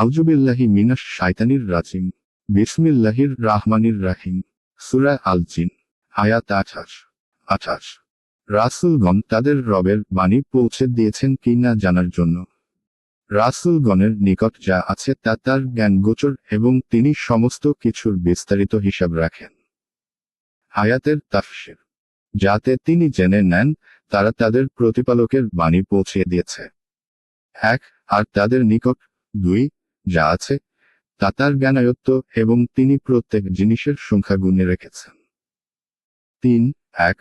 আউজুবিল্লাহি মিনাস শাইতানির রাজিম। বিসমিল্লাহির রাহমানির রাহিম। সুরা আল জিন আয়াত আঠাশ আঠাশ। রাসুলগণ তাদের রবের বাণী পৌঁছে দিয়েছেন কি না জানার জন্য। রাসুলগণের নিকট যা আছে তা তার জ্ঞান গোচর এবং তিনি সমস্ত কিছুর বিস্তারিত হিসাব রাখেন। আয়াতের তাফসির, যাতে তিনি জেনে নেন তারা তাদের প্রতিপালকের বাণী পৌঁছে দিয়েছে। এক, আর তাদের নিকট। দুই যা আছে, তা তার জ্ঞানায়ত্ত এবং তিনি প্রত্যেক জিনিসের সংখ্যা গুণে রেখেছেন। তিন, এক,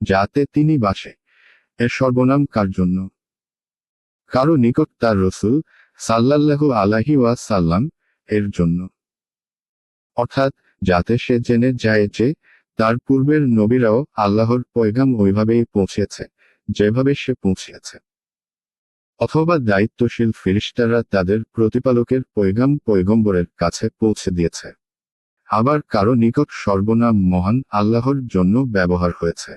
যাতে তিনি বাসে এর সর্বনাম কার জন্য? কারও নিকট তার রসুল সাল্লাল্লাহু আলাহি ওয়া সাল্লাম এর জন্য। অর্থাৎ, যাতে সে জেনে যায় যে তার পূর্বের নবীরাও আল্লাহর পয়গাম ওইভাবেই পৌঁছেছে, যেভাবে সে পৌঁছেছে। অথবা দায়িত্বশীল ফিরিস্তারা তাদের প্রতিপালকের পৈগাম পৈগম্বরের কাছে পৌঁছে দিয়েছে। আবার কারও নিকট সর্বনাম মহান আল্লাহর জন্য ব্যবহার হয়েছে।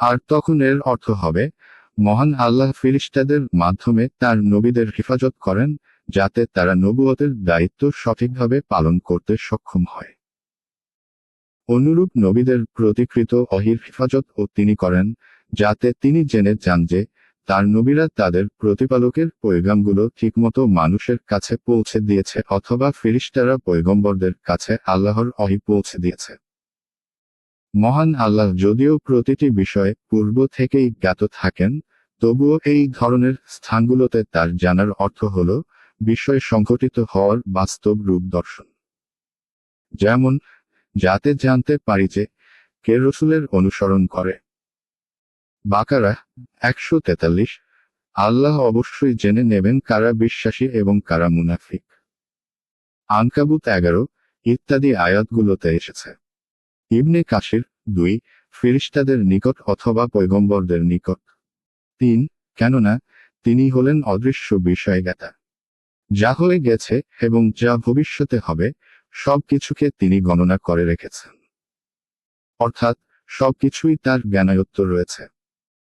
আর তখন এর অর্থ হবে, মহান আল্লাহ ফিরিস্তাদের মাধ্যমে তার নবীদের হেফাজত করেন, যাতে তারা নবুয়তের দায়িত্ব সঠিকভাবে পালন করতে সক্ষম হয়। অনুরূপ নবীদের প্রতিকৃত অহির হেফাজত ও তিনি করেন, যাতে তিনি জেনে যান যে তার নবীরা তাদের প্রতিপালকের পৈগামগুলো ঠিকমতো মানুষের কাছে পৌঁছে দিয়েছে অথবা ফিরিস্তারা পৈগম্বরদের কাছে আল্লাহর অহি পৌঁছে দিয়েছে। মহান আল্লাহ যদিও প্রতিটি বিষয়ে পূর্ব থেকেই জ্ঞাত থাকেন, তবুও এই ধরনের স্থানগুলোতে তার জানার অর্থ হল বিষয় সংঘটিত হওয়ার বাস্তব রূপ দর্শন। যেমন, যাতে জানতে পারি যে কে রসুলের অনুসরণ করে। বাকারা, একশো তেতাল্লিশ। আল্লাহ অবশ্যই জেনে নেবেন কারা বিশ্বাসী এবং কারা মুনাফিক। আনকাবুত এগারো, ইত্যাদি আয়াতগুলোতে এসেছে। ইবনে কাশির দুই, ফিরিস্তাদের নিকট অথবা পৈগম্বরদের নিকট। তিন, কেননা, তিনি হলেন অদৃশ্য বিষয়জ্ঞাতা। যা হয়ে গেছে এবং যা ভবিষ্যতে হবে সব কিছুকে তিনি গণনা করে রেখেছেন। অর্থাৎ, সবকিছুই তার জ্ঞানায়ত্ত রয়েছে।